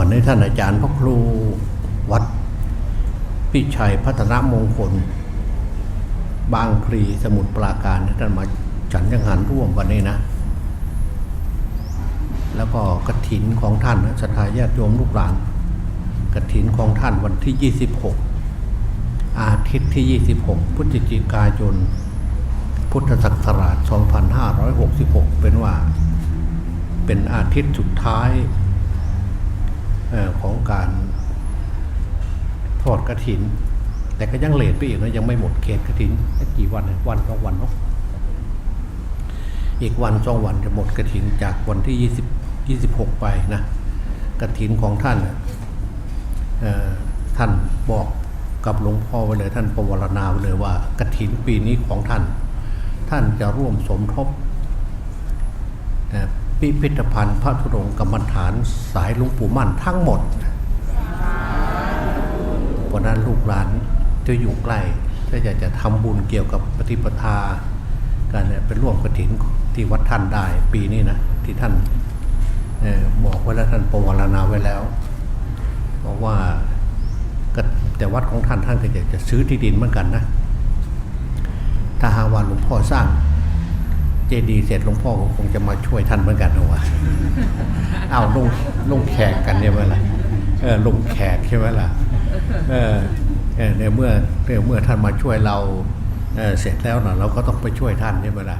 วันนี้ท่านอาจารย์พระครูวัดพิชัยพัฒนมงคล บางพลีสมุทรปราการท่านมาฉันยังหันร่วมวันนี้นะ แล้วก็กระถินของท่านนะศรัทธาญาติโยมลูกหลานกระถินของท่านวันที่ 26 อาทิตย์ที่ 26 พฤศจิกายน พุทธศักราช 2566 เป็นว่า เป็นอาทิตย์สุดท้าย ของการทอดกระถิน แต่ก็ยังเลทไปอีกนะยังไม่หมดเขตกระถินกี่วันวันสองวันเนาะอีกวันสองวันจะหมดกระถินจากวันที่ยี่สิบยี่สิบหกไปนะกระถินของท่านท่านบอกกับหลวงพ่อไว้เลยท่านประวรณาไว้เลยว่ากระถินปีนี้ของท่าน ท่านจะร่วมสมทบ พิพิธภัณฑ์พระธุดงกรรมฐานสายหลวงปู่มั่นทั้งหมดเพราะนั้นลูกหลานจะอยู่ใกล้ถ้าอยากจะทำบุญเกี่ยวกับปฏิปทาการเนี่ยเป็นร่วมกระถินที่วัดท่านได้ปีนี้นะที่ท่านออบอกไว้แล้วท่านประวรณาไว้แล้วบอกว่าแต่วัดของท่านท่านก็อยากจะซื้อที่ดินเหมือนกันนะถ้าหาว่าหลวงพ่อสร้าง เจดีเสร็จหลวงพ่อคงจะมาช่วยท่านเหมือนกันนะวะเอาลงลงแขกกันใช่ไหมล่ะเออลงแขกใช่ไหมล่ะเออเออในเมื่อเมื่อท่านมาช่วยเราเเสร็จแล้วนะเราก็ต้องไปช่วยท่านใช่ไหมล่ะ